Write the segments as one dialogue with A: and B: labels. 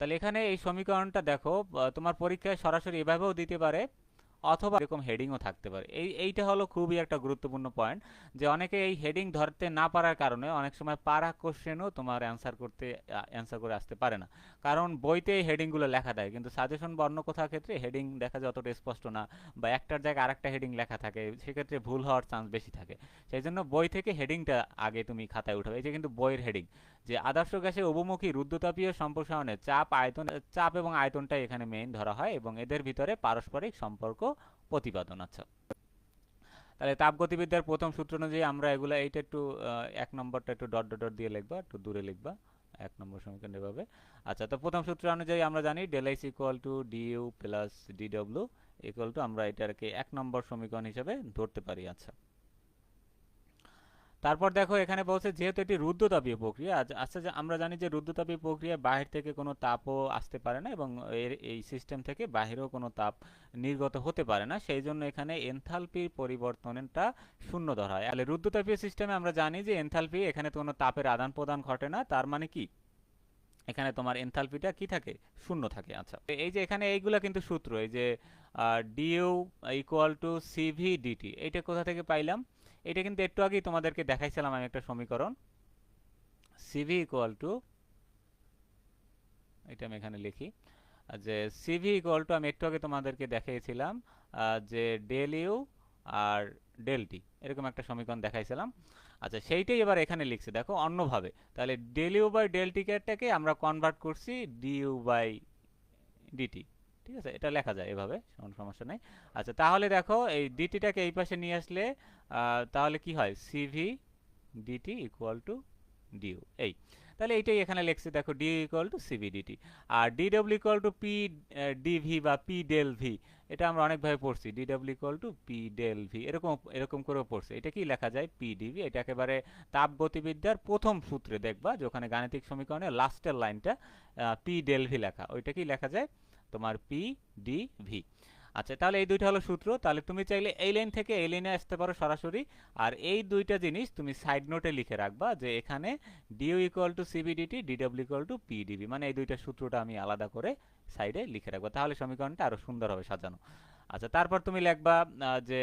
A: তাহলে এখানে এই সমীকরণটা দেখো তোমার পরীক্ষায় সরাসরি এভাবেও দিতে পারে। অথবা এরকম হেডিংও থাকতে পারে। এই, এইটা হলো খুবই একটা গুরুত্বপূর্ণ পয়েন্ট যে অনেকে এই হেডিং ধরতে না পারার কারণে অনেক সময় পারা কোশ্চেনও তোমার অ্যান্সার করতে অ্যান্সার করে আসতে পারে না। কারণ বইতে এই হেডিংগুলো লেখা থাকে, কিন্তু সাজেশন বা অন্য কোথাও ক্ষেত্রে হেডিং দেখা যায় অতটা স্পষ্ট না বা একটার জায়গায় আরেকটা হেডিং লেখা থাকে, সেক্ষেত্রে ভুল হওয়ার চান্স বেশি থাকে। সেই জন্য বই থেকে হেডিংটা আগে তুমি খাতায় উঠাবে। এই যে কিন্তু বইয়ের হেডিং যে আদর্শ গ্যাসের অবমুখী রুদ্রতাপীয় সম্প্রসারণে চাপ, আয়তন, চাপ এবং আয়তনটাই এখানে মেইন ধরা হয় এবং এদের ভিতরে পারস্পরিক সম্পর্ক প্রতিপাদন আচ্ছা। তাহলে তাপগতিবিদ্যার প্রথম সূত্র অনুযায়ী আমরা এগুলো এইটা একটু এক নম্বরটা একটু ডট ডট দিয়ে লিখবা, একটু দূরে লিখবা, এক নম্বর সমীকরণ এভাবে। আচ্ছা তো প্রথম সূত্র অনুযায়ী আমরা জানি del ice equal to D U plus D W equal to আমরা এটাকে এক নম্বর সমীকরণ হিসেবে ধরতে পারি আচ্ছা। তারপর দেখো এখানে বলছে, যেহেতু এটি রুদ্রতাপীয় প্রক্রিয়া আচ্ছা আমরা জানি যে রুদ্রতাপীয় প্রক্রিয়া বাহির থেকে কোনো তাপও আসতে পারে না এবং এর এই সিস্টেম থেকে বাহিরেও কোনো তাপ নির্গত হতে পারে না। সেই জন্য এখানে এনথালপির পরিবর্তনটা শূন্য ধরা হয়। তাহলে রুদ্রতাপীয় সিস্টেমে আমরা জানি যে এনথালপি এখানে কোনো তাপের আদান প্রদান ঘটে না, তার মানে কি? এখানে তোমার এনথালপিটা কি থাকে? শূন্য থাকে। আচ্ছা এই যে এখানে এইগুলা কিন্তু সূত্র, এই যে D U equal to C V D T এইটা কোথা থেকে পাইলাম? এটা কিন্তু একটু আগেই তোমাদেরকে দেখাইছিলাম আমি একটা সমীকরণ। সিভি ইকুয়াল টু এটা আমি এখানে লিখি যে সিভি ইকুয়াল টু আমি একটু আগে তোমাদেরকে দেখিয়েছিলাম যে ডেল ইউ আর ডেল টি এরকম একটা সমীকরণ দেখাইছিলাম। আচ্ছা সেইটাই এবার এখানে লিখছে, দেখো, অন্যভাবে। তাহলে ডেল ইউ বাই ডেল টিকেটটাকে আমরা কনভার্ট করছি ডিইউ বাই ডিটি ঠিক আছে, এটা লেখা যায় এভাবে, কোনো সমস্যা নেই। আচ্ছা তাহলে দেখো, এই ডিটিটাকে এই পাশে নিয়ে আসলে তাহলে কি হয়? C V D T equal to D U এই। তাহলে এইটাই এখানে লিখছে, দেখো D equal to C V D T R D W equal to P D V বা পি ডেল ভি এটা আমরা অনেকভাবে পড়ছি D W equal to P del V এরকম এরকম করেও পড়ছে। এটা কি লেখা যায়? পি ডিভি এটা একেবারে তাপগতিবিদ্যার প্রথম সূত্রে দেখবা, যে ওখানে গাণিতিক সমীকরণে লাস্টের লাইনটা পি ডেল ভি লেখা। ওইটা কি লেখা যায়? তোমার পি ডি ভি আচ্ছা তাহলে এই দুইটা হলো সূত্র। তাহলে তুমি চাইলে এই লাইন থেকে এই লাইনে আসতে পারো সরাসরি। আর এই দুইটা জিনিস তুমি সাইড নোটে লিখে রাখবা যে এখানে D U equal to C V D T D W equal to P D V মানে এই দুইটা সূত্রটা আমি আলাদা করে সাইডে লিখে রাখব। তাহলে সমীকরণটা আরও সুন্দর হবে সাজানো। আচ্ছা তারপর তুমি লিখবা যে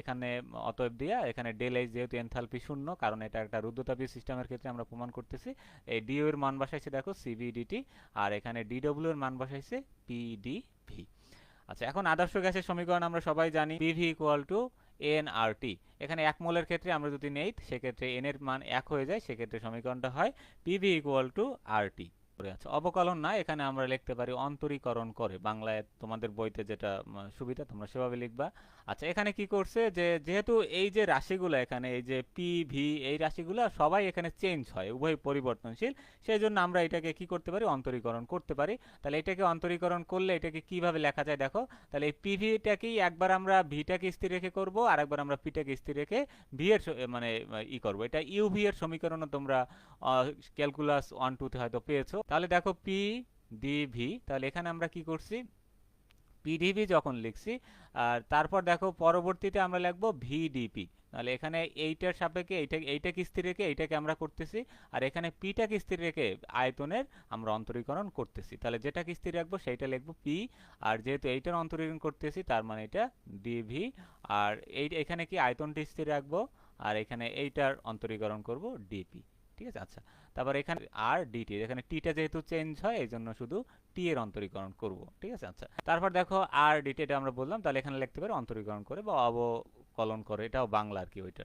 A: এখানে অতএব দিয়া, এখানে ডেল এইচ যেহেতু এনথালপি শূন্য, কারণ এটা একটা রুদ্রতাপীয় সিস্টেমের ক্ষেত্রে আমরা প্রমাণ করতেছি, এই ডিউ এর মান বসাইছে দেখো সিবিডিটি আর এখানে ডিডব্লিউ এর মান বসাইছে পিডিভি আচ্ছা এখন আদর্শ গ্যাসের সমীকরণ আমরা সবাই জানি P V equal to N R T এখানে এক মোলের ক্ষেত্রে আমরা যদি নেই, সেক্ষেত্রে এন এর মান এক হয়ে যায়, সেক্ষেত্রে সমীকরণটা হয় P V equal to R T আছে। অবকলন না, এখানে আমরা লিখতে পারি অন্তরীকরণ করে। বাংলায় তোমাদের বইতে যেটা সুবিধা, তোমরা সেভাবে লিখবা। আচ্ছা এখানে কি করছে যে, যেহেতু এই যে রাশিগুলো এখানে, এই যে পি ভি এই রাশিগুলো সবাই এখানে চেঞ্জ হয়, উভয় পরিবর্তনশীল সেই জন্য আমরা এটাকে কি করতে পারি? অন্তরীকরণ করতে পারি। তাহলে এটাকে অন্তরীকরণ করলে এটাকে কীভাবে লেখা যায় দেখো? তাহলে এই পিভিটাকেই একবার আমরা ভিটাকে স্থির রেখে করব, আর একবার আমরা পিটাকে স্থির রেখে ভি এর মানে ই করব। এটা ইউভি এর সমীকরণও তোমরা ক্যালকুলাস ওয়ান টুতে হয়তো পেয়েছ। তাহলে দেখো পি ডিভি তাহলে এখানে আমরা কি করছি? পিডিভি যখন লিখছি, আর তারপর দেখো পরবর্তীতে আমরা লিখব ভিডিপি তাহলে এখানে এইটার সাপেক্ষে এইটা এইটাকে স্থির রেখে এইটাকে আমরা করতেছি, আর এখানে পিটাকে স্থির রেখে আয়তনের আমরা অন্তরীকরণ করতেছি। তাহলে যেটাকে স্থির রাখব সেইটা লিখব পি আর যেহেতু এইটার অন্তরীকরণ করতেছি, তার মানে এটা ডিভি আর এই, এখানে কি আয়তনটি স্থির রাখব, আর এখানে এইটার অন্তরীকরণ করব ডিপি ঠিক আছে? আচ্ছা তারপর এখানে আর ডিটি এখানে টিটা যেহেতু চেঞ্জ হয় এই জন্য শুধু টি এর অন্তরীকরণ করব, ঠিক আছে? আচ্ছা তারপর দেখো আর ডিটি এটা আমরা বললাম, তাহলে এখানে লিখতে পারি অন্তরীকরণ করে বা অবকলন করে, এটাও বাংলা আর কি ওইটা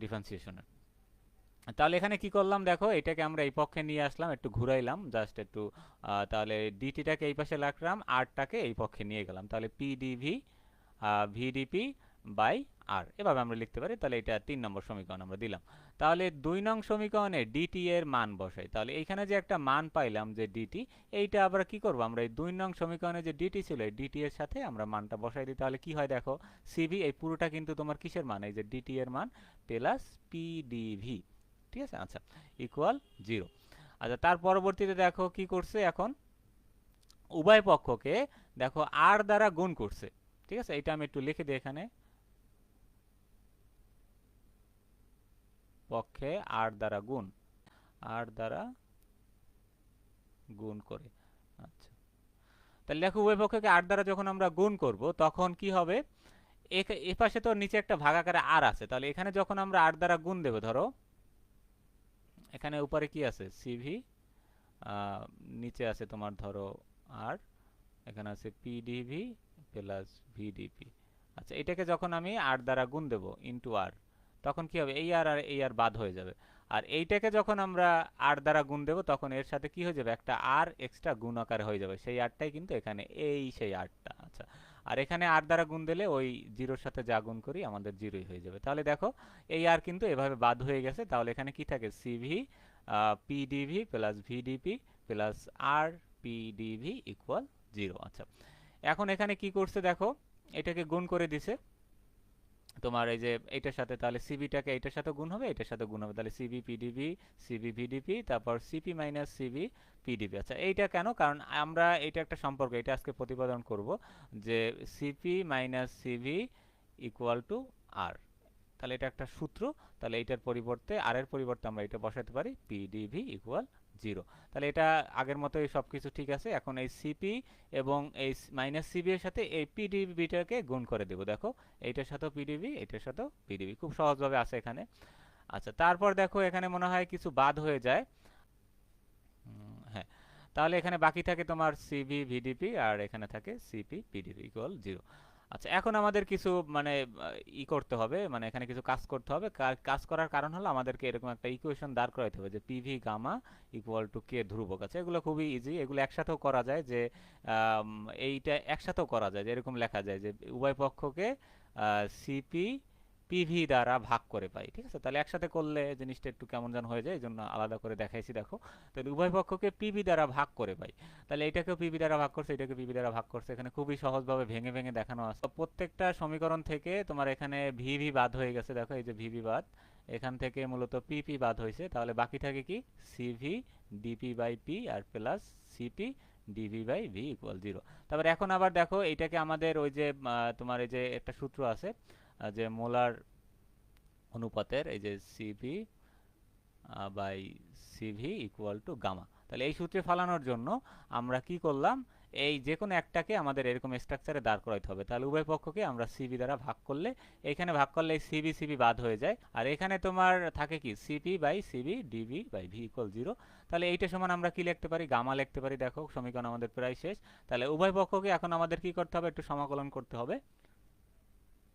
A: ডিফারেন্সিয়েশনের তাহলে এখানে কি করলাম দেখো, এটাকে আমরা এই পক্ষে নিয়ে আসলাম, একটু ঘুরাইলাম জাস্ট একটু তাহলে ডিটিটাকে এই পাশে রাখলাম আরটাকে এই পক্ষে নিয়ে গেলাম, তাহলে পিডিভি ভিডিপি বাই আর, এভাবে আমরা লিখতে পারি, তাহলে এটা তিন নম্বর সমীকরণ আমরা দিলাম। তাহলে দুই নং সমীকরণে ডিটি এর মান বসাই। তাহলে এইখানে যে একটা মান পাইলাম যে ডিটি এইটা আবার কি করব? আমরা এই দুই নং সমীকরণে যে ডিটি ছিল, এই ডিটি এর সাথে আমরা মানটা বসাই দিই। তাহলে কি হয় দেখো সিভি এই পুরোটা কিন্তু তোমার কিসের মান? এই যে ডিটি এর মান প্লাস পিডিভি ঠিক আছে? আচ্ছা ইকুয়াল জিরো আচ্ছা তার পরবর্তীতে দেখো কি করছে এখন? উভয় পক্ষকে দেখো আর দ্বারা গুণ করছে, ঠিক আছে? এটা আমি একটু লিখে দিই এখানে। পক্ষে আর দ্বারা গুণ। আর দ্বারা গুণ করে। আচ্ছা। তাহলে দেখো উভয় পক্ষকে আট দ্বারা যখন আমরা গুণ করব, তখন কি হবে? এ- এ পাশে তো নিচে একটা ভাগাকারে আর আছে। তাহলে এখানে যখন আমরা আট দ্বারা গুণ দেবো, ধরো, এখানে উপরে কি আছে? সিভি নিচে আছে তোমার ধরো আর এখানে আছে পিডিভি প্লাস ভিডিপি আচ্ছা এটাকে যখন আমি আর দ্বারা গুণ দেবো ইন্টু আর তখন কি হবে? এই আর আর এই আর বাদ হয়ে যাবে। আর এইটাকে যখন আমরা আর দ্বারা গুণ দেবো, তখন এর সাথে কি হয়ে যাবে? একটা আর এক্সট্রা গুণ আকারে হয়ে যাবে। সেই আরটাই কিন্তু এখানে, এই সেই আরটা। আচ্ছা আর এখানে আর দ্বারা গুণ দিলে ওই জিরোর সাথে যা গুণ করি, আমাদের জিরোই হয়ে যাবে। তাহলে দেখো, এই আর কিন্তু এভাবে বাদ হয়ে গেছে। তাহলে এখানে কি থাকে? C V P D V plus V D P plus R P D V equal zero আচ্ছা এখন এখানে কি করছে দেখো? এটাকে গুণ করে দিছে। তোমার এই যে এটার সাথে তাহলে সিবিটাকে এটার সাথে গুণ হবে, এটার সাথে গুণ হবে। তাহলে C V P D V C V V D P তারপর C P minus C V P D V আচ্ছা এইটা কেন? কারণ আমরা এটা একটা সম্পর্ক, এটা আজকে প্রতিপাদন করব যে C P minus C V equal to R তাহলে এটা একটা সূত্র, তাহলে এটার পরিবর্তে আর এর পরিবর্তে আমরা এটা বসাতে পারি পিডিভি ইকুয়াল জিরো। তাহলে এটা আগের মতোই সব কিছু ঠিক আছে। এখন এই সিপি এবং এই মাইনাস সিবি এর সাথে এই পিডিবিটাকে গুণ করে দেবো। দেখো, এইটার সাথেও পিডিবি এটার সাথেও পিডিবি খুব সহজভাবে আছে এখানে। আচ্ছা তারপর দেখো এখানে মনে হয় কিছু বাদ হয়ে যায়। হ্যাঁ। তাহলে এখানে বাকি থাকে তোমার সিভি ভিডিপি আর এখানে থাকে সিপি পিডিপি ইকুয়াল জিরো আচ্ছা এখন আমাদের কিছু মানে ই করতে হবে মানে এখানে কিছু কাজ করতে হবে। কাজ করার কারণ হলো আমাদেরকে এরকম একটা ইকুয়েশন দাঁড় করাইতে হবে যে P V gamma equal to K ধ্রুবক আছে। এগুলো খুবই ইজি এগুলো একসাথেও করা যায় যে এইটা একসাথেও করা যায়। যে এরকম লেখা যায় যে উভয় পক্ষকে সিপি পিভি দ্বারা ভাগ করে পাই, ঠিক আছে? তাহলে একসাথে করলে জিনিসটা একটু কেমন যেন হয়ে যায় এই জন্য আলাদা করে দেখাইছি, দেখো। তাহলে উভয় পক্ষকে পিভি দ্বারা ভাগ করে পাই। তাহলে এটাকেও পিভি দ্বারা ভাগ করছে এটাকে পিভি দ্বারা ভাগ করছে। এখানে খুবই সহজভাবে ভেঙে ভেঙে দেখানো আছে। প্রত্যেকটা সমীকরণ থেকে তোমার এখানে ভিভি বাদ হয়ে গেছে, দেখো, এই যে ভিভি বাদ। এখান থেকে মূলত পিপি বাদ হয়েছে। তাহলে বাকি থাকে কি C V D P by P R plus C P D V by V equal zero তারপর এখন আবার দেখো এইটাকে আমাদের ওই যে তোমার এই যে একটা সূত্র আছে যে মোলার অনুপাতের এই যে C V by C V equal to gamma তাহলে এই সূত্রে ফালানোর জন্য আমরা কি করলাম? এই যে কোনো একটাকে আমাদের এরকম স্ট্রাকচারে দাঁড় করাইতে হবে। তাহলে উভয় পক্ষকে আমরা সিবি দ্বারা ভাগ করলে, এখানে ভাগ করলে সিবি সিবি বাদ হয়ে যায়। আর এখানে তোমার থাকে কি? C P by C V D V by V equal zero তাহলে এইটা সমান আমরা কি লিখতে পারি? গামা লিখতে পারি। দেখো, সমীকরণ আমাদের প্রায় শেষ। তাহলে উভয় পক্ষকে এখন আমাদের কি করতে হবে? একটু সমাকলন করতে হবে।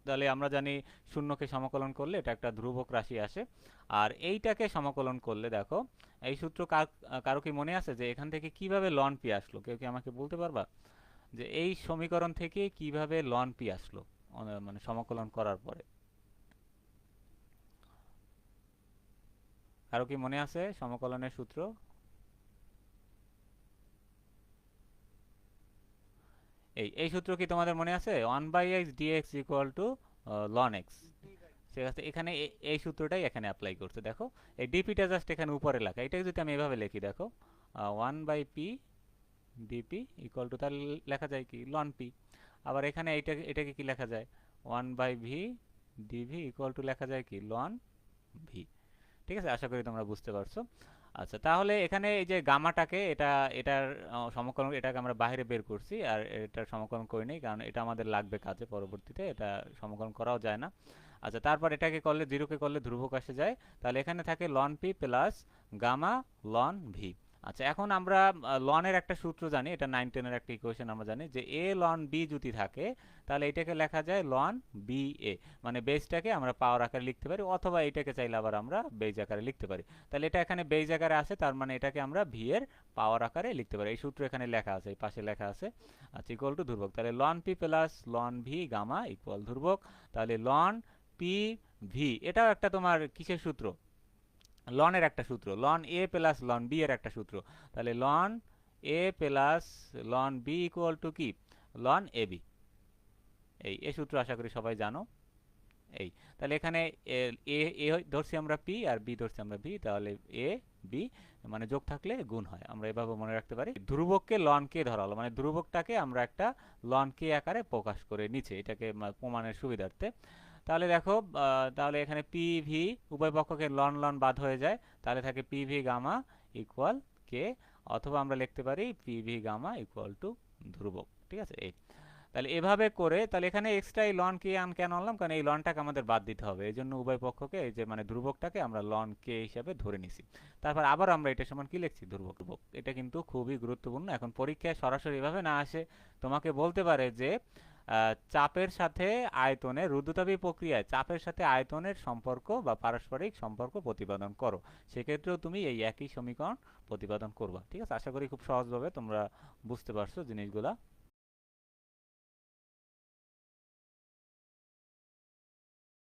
A: তাহলে আমরা জানি শূন্যকে সমাকলন করলে এটা একটা ধ্রুবক রাশি আসে। আর এইটাকে সমাকলন করলে দেখো, এই সূত্র কার- কি মনে আছে যে এখান থেকে কীভাবে লন পি আসলো? কেউ কি আমাকে বলতে পারবা? যে এই সমীকরণ থেকে কীভাবে লন পি আসলো মানে সমাকলন করার পরে। কারও কি মনে আছে সমকলনের সূত্র? এই এই সূত্র কি তোমাদের মনে আছে? One by X D X equal to ln X ঠিক আছে, এখানে এই সূত্রটাই এখানে অ্যাপ্লাই করছে, দেখো। এই ডিপিটা জাস্ট এখানে উপরে লেখা। এটাকে যদি আমি এভাবে লিখি, দেখো one by P D P equal to তাহলে লেখা যায় কি? লন পি আবার এখানে এইটা, এটাকে কি লেখা যায়? One by V D V equal to লেখা যায় কি? লন ভি ঠিক আছে, আশা করি তোমরা বুঝতে পারছ। আচ্ছা তাহলে এখানে এই যে গামাটাকে এটা, এটার সমকলন, এটাকে আমরা বাইরে বের করছি আর এটার সমকলন করি নেই কারণ এটা আমাদের লাগবে কাজে পরবর্তীতে, এটা সমকলন করাও যায় না। আচ্ছা তারপর এটাকে করলে জিরোকে করলে ধ্রুবক আসে যায়। তাহলে এখানে থাকে ln P plus gamma ln V আচ্ছা এখন আমরা লনের একটা সূত্র জানি, এটা নাইন টেনের একটা ইকুয়েশন আমরা জানি, যে এ লন বি যদি থাকে, তাহলে এটাকে লেখা যায় লন বি এ মানে বেসটাকে আমরা পাওয়ার আকারে লিখতে পারি, অথবা এটাকে চাইলে আবার আমরা বেজ আকারে লিখতে পারি। তাহলে এটা এখানে বেজ আকারে আছে, তার মানে এটাকে আমরা ভি এর পাওয়ার আকারে লিখতে পারি। এই সূত্র এখানে লেখা আছে, এই পাশে লেখা আছে আচ্ছা ইকুয়াল টু ধ্রুবক। তাহলে ln P plus ln V gamma equal ধ্রুবক। তাহলে লন পি ভি এটাও একটা তোমার কিসের সূত্র? লনের একটা সূত্র ln A plus ln B এর একটা সূত্র। তাহলে ln A plus ln B equal to কি? লন এ বি এই এ সূত্র আশা করি সবাই জানো। এই, তাহলে এখানে এ, এ- ধরছি আমরা পি আর বি ধরছি আমরা ভি তাহলে এ বি মানে যোগ থাকলে গুণ হয়। আমরা এভাবে মনে রাখতে পারি। ধ্রুবককে লন কে ধরা হলো মানে ধ্রুবকটাকে আমরা একটা লন কে আকারে প্রকাশ করে নিচে এটাকে প্রমাণের সুবিধার্থে। তাহলে দেখো তাহলে এখানে পি ভি উভয় পক্ষকে লন লন বাদ হয়ে যায়। তাহলে থাকে P V gamma equal K অথবা আমরা লিখতে পারি P V gamma equal to ধ্রুবক। ঠিক আছে? এই। তাহলে এভাবে করে, তাহলে এখানে এক্সট্রা এই লন কে আন কেন আনলাম? কারণ এই লনটাকে আমাদের বাদ দিতে হবে। এই জন্য উভয় পক্ষকে, এই যে মানে ধ্রুবকটাকে আমরা লন কে হিসাবে ধরে নিছি। তারপর আবার আমরা এটা সমান কি লিখছি? ধ্রুবক ধ্রুবক। এটা কিন্তু খুবই গুরুত্বপূর্ণ। এখন পরীক্ষায় সরাসরি এভাবে না আসে। তোমাকে বলতে পারে যে চাপের সাথে আয়তনের রুদ্ধতাপী প্রক্রিয়ায় চাপের সাথে আয়তনের সম্পর্ক বা পারস্পরিক সম্পর্ক প্রতিপাদন করো। সেক্ষেত্রেও তুমি এই একই সমীকরণ প্রতিপাদন করবা। ঠিক আছে? আশা করি খুব সহজভাবে তোমরা বুঝতে পারছ জিনিসগুলা।